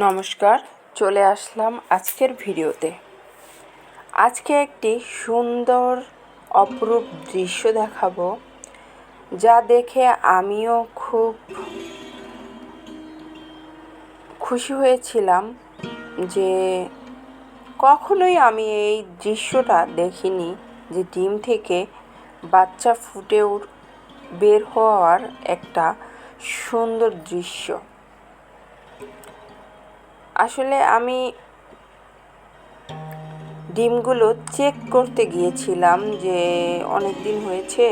নমস্কার, চলে আসলাম আজকের ভিডিওতে। আজকে একটি সুন্দর, অপরূপ দৃশ্য দেখাবো, যা দেখে আমিও খুব খুশি হয়েছিলাম যে কখনোই আমি এই দৃশ্যটা দেখিনি যে ডিম থেকে বাচ্চা ফুটে বের হওয়ার একটা সুন্দর দৃশ্য। আসলে আমি ডিমগুলো চেক করতে গিয়েছিলাম যে অনেক দিন হয়েছে।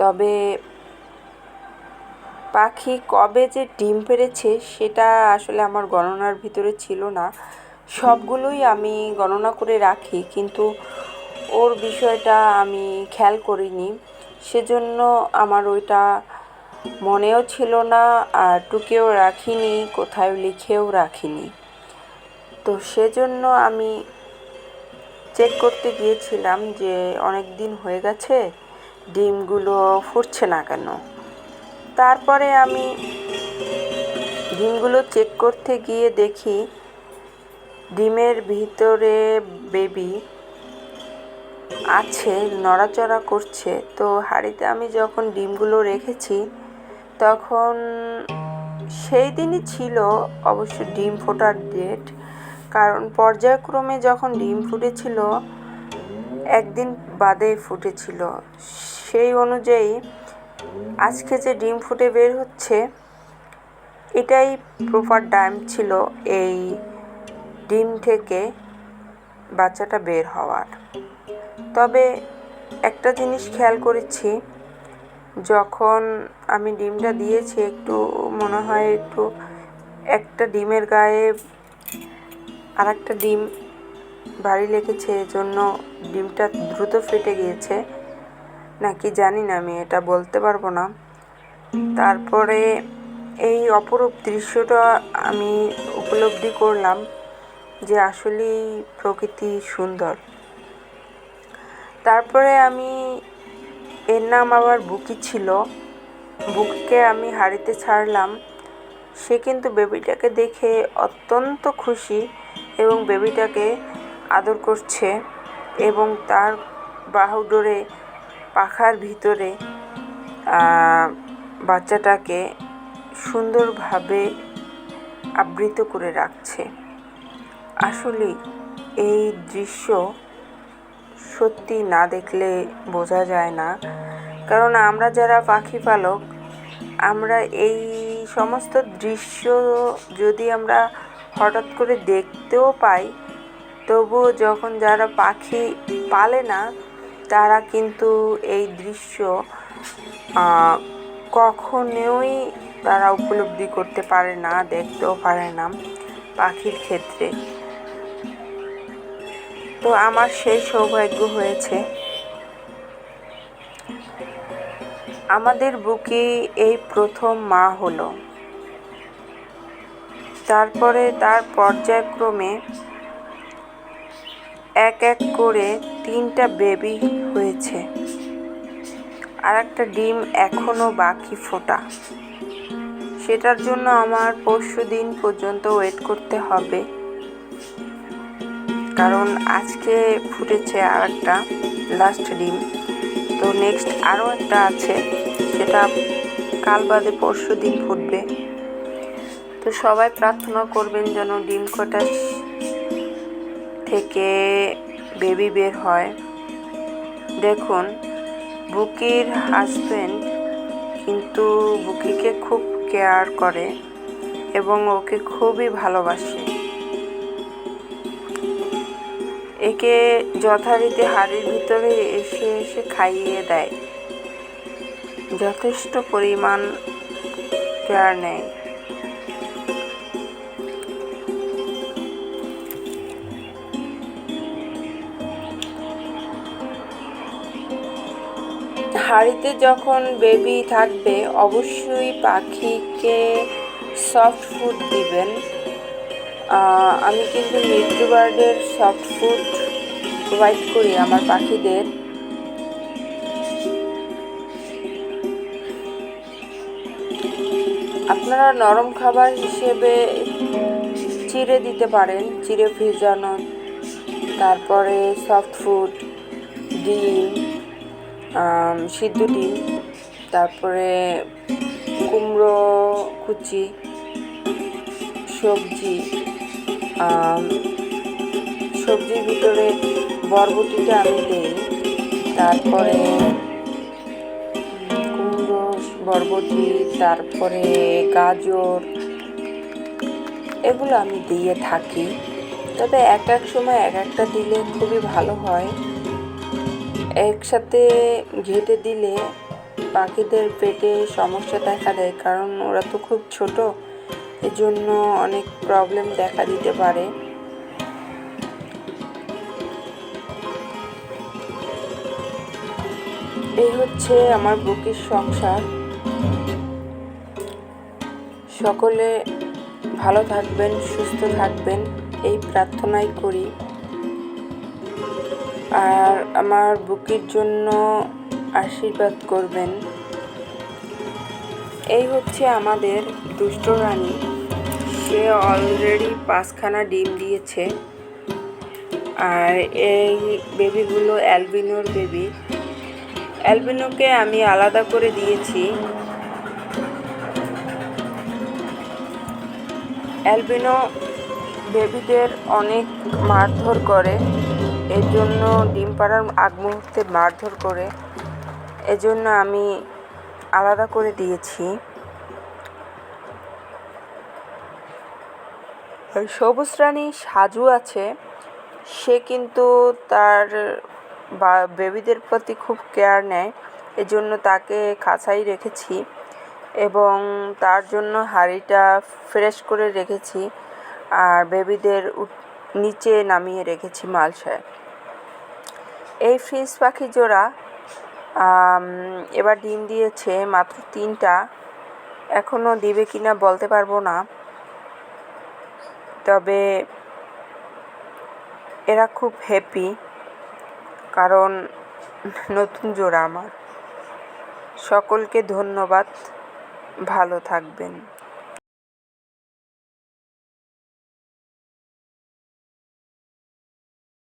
তবে পাখি কবে যে ডিম পেড়েছে সেটা আসলে আমার গণনার ভিতরে ছিল না। সবগুলোই আমি গণনা করে রাখি, কিন্তু ওর বিষয়টা আমি খেয়াল করিনি। সেজন্য আমার ওইটা মনেও ছিল না আর টুকেও রাখিনি কোথাও লিখেও রাখিনি। তো সেজন্য আমি চেক করতে গিয়েছিলাম যে অনেক দিন হয়ে গেছে, ডিমগুলো ফুটছে না কেন। তারপরে আমি ডিমগুলো চেক করতে গিয়ে দেখি ডিমের ভিতরে বেবি আছে, নড়াচড়া করছে। তো হাঁড়িতে আমি যখন ডিমগুলো রেখেছি তখন সেই দিনই ছিল অবশ্য ডিম ফোটার ডেট কারণ পর্যায়ক্রমে যখন ডিম ফুটেছিল, একদিন বাদে ফুটেছিল। সেই অনুযায়ী আজকে যে ডিম ফুটে বের হচ্ছে, এটাই প্রপার টাইম ছিল এই ডিম থেকে বাচ্চাটা বের হওয়ার। তবে একটা জিনিস খেয়াল করেছি যখন আমি ডিমটা দিয়েছি, একটু মনে হয় একটু, একটা ডিমের গায়ে আর একটা ডিম ভারী লেগেছে, এজন্য ডিমটা দ্রুত ফেটে গিয়েছে। নাকি জানি না, আমি এটা বলতে পারব না। তারপরে এই অপরূপ দৃশ্যটা আমি উপলব্ধি করলাম যে আসলেই প্রকৃতি সুন্দর। তারপরে আমি এর নাম আবার বুকি ছিল। বুকিকে আমি হাড়িতে ছাড়লাম। সে কিন্তু বেবিটাকে দেখে অত্যন্ত খুশি এবং বেবিটাকে আদর করছে এবং তার বাহুডোরে পাখার ভিতরে বাচ্চাটাকে সুন্দরভাবে আবৃত করে রাখছে। আসলে এই দৃশ্য সত্যি না দেখলে বোঝা যায় না। কারণ আমরা যারা পাখি পালক, আমরা এই সমস্ত দৃশ্য যদি আমরা হঠাৎ করে দেখতেও পাই, তবুও যখন যারা পাখি পালে না, তারা কিন্তু এই দৃশ্য কখনোই তারা উপলব্ধি করতে পারে না, দেখতেও পারে না পাখির ক্ষেত্রে। তো আমার সেই সৌভাগ্য হয়েছে। আমাদের বুকে এই প্রথম মা হলো। তারপরে তার পর্যায়ক্রমে এক এক করে তিনটা বেবি হয়েছে। আর একটা ডিম এখনও বাকি ফোটা। সেটার জন্য আমার পরশু দিন পর্যন্ত ওয়েট করতে হবে। কারণ আজকে ফুটেছে আর একটা লাস্ট ডিম। তো নেক্সট আরও একটা আছে, সেটা কাল বাদে পরশু দিন ফুটবে। তো সবাই প্রার্থনা করবেন যেন ডিম কটা থেকে বেবি বের হয়। দেখুন, বুকির হাজব্যান্ড কিন্তু বুকিকে খুব কেয়ার করে এবং ওকে খুবই ভালোবাসে। একে যথারীতি হাড়ির ভিতরে এসে এসে খাইয়ে দেয়। যথেষ্ট পরিমাণ কেয়ার নেয়। হাঁড়িতে যখন বেবি থাকবে, অবশ্যই পাখিকে সফট ফুড দিবেন। আমি কিন্তু মিট্রু বার্ডের সফট ফুড প্রোভাইড করি আমার পাখিদের। আপনারা নরম খাবার হিসেবে চিড়ে দিতে পারেন, চিড়ে ভেজানো, তারপরে সফট ফুড ডিম সিদ্ধ ডিম, তারপরে কুমড়ো, কুচি, সবজি। সবজির ভিতরে বরবটিটা আমি দিই। তারপরে কুমড়ো, বরবটি, তারপরে গাজর, এগুলো আমি দিয়ে থাকি। তবে এক এক সময় এক একটা দিলে খুবই ভালো হয়। একসাথে ঘেটে দিলে পাখিদের পেটে সমস্যা দেখা দেয়, কারণ ওরা তো খুব ছোট। এজন্য অনেক প্রবলেম দেখা দিতে পারে। এই হচ্ছে আমার বুকের সংসার। সকলে ভালো থাকবেন, সুস্থ থাকবেন, এই প্রার্থনাই করি। আর আমার বুকের জন্য আশীর্বাদ করবেন। এই হচ্ছে আমাদের দুষ্ট রানী। সে অলরেডি পাঁচখানা ডিম দিয়েছে। আর এই বেবিগুলো অ্যালবিনোর বেবি অ্যালবিনোকে আমি আলাদা করে দিয়েছি। অ্যালবিনো বেবিদের অনেক মারধর করে। এর জন্য ডিম পাড়ার আগ মুহূর্তে মারধর করে। এজন্য আমি আলাদা করে দিয়েছি। সবুজ রানী সাজু আছে। সে কিন্তু তার বা, বেবিদের প্রতি খুব কেয়ার নেয়। এজন্য তাকে খাঁচাই রেখেছি এবং তার জন্য হাঁড়িটা ফ্রেশ করে রেখেছি আর বেবিদের নিচে নামিয়ে রেখেছি মালসায়। এই ফ্রিজ পাখি জোড়া এবার ডিম দিয়েছে মাত্র তিনটা। এখনও দিবে কিনা বলতে পারব না। তবে এরা খুব হ্যাপি কারণ নতুন জোড়া আমার। সকলকে ধন্যবাদ, ভালো থাকবেন।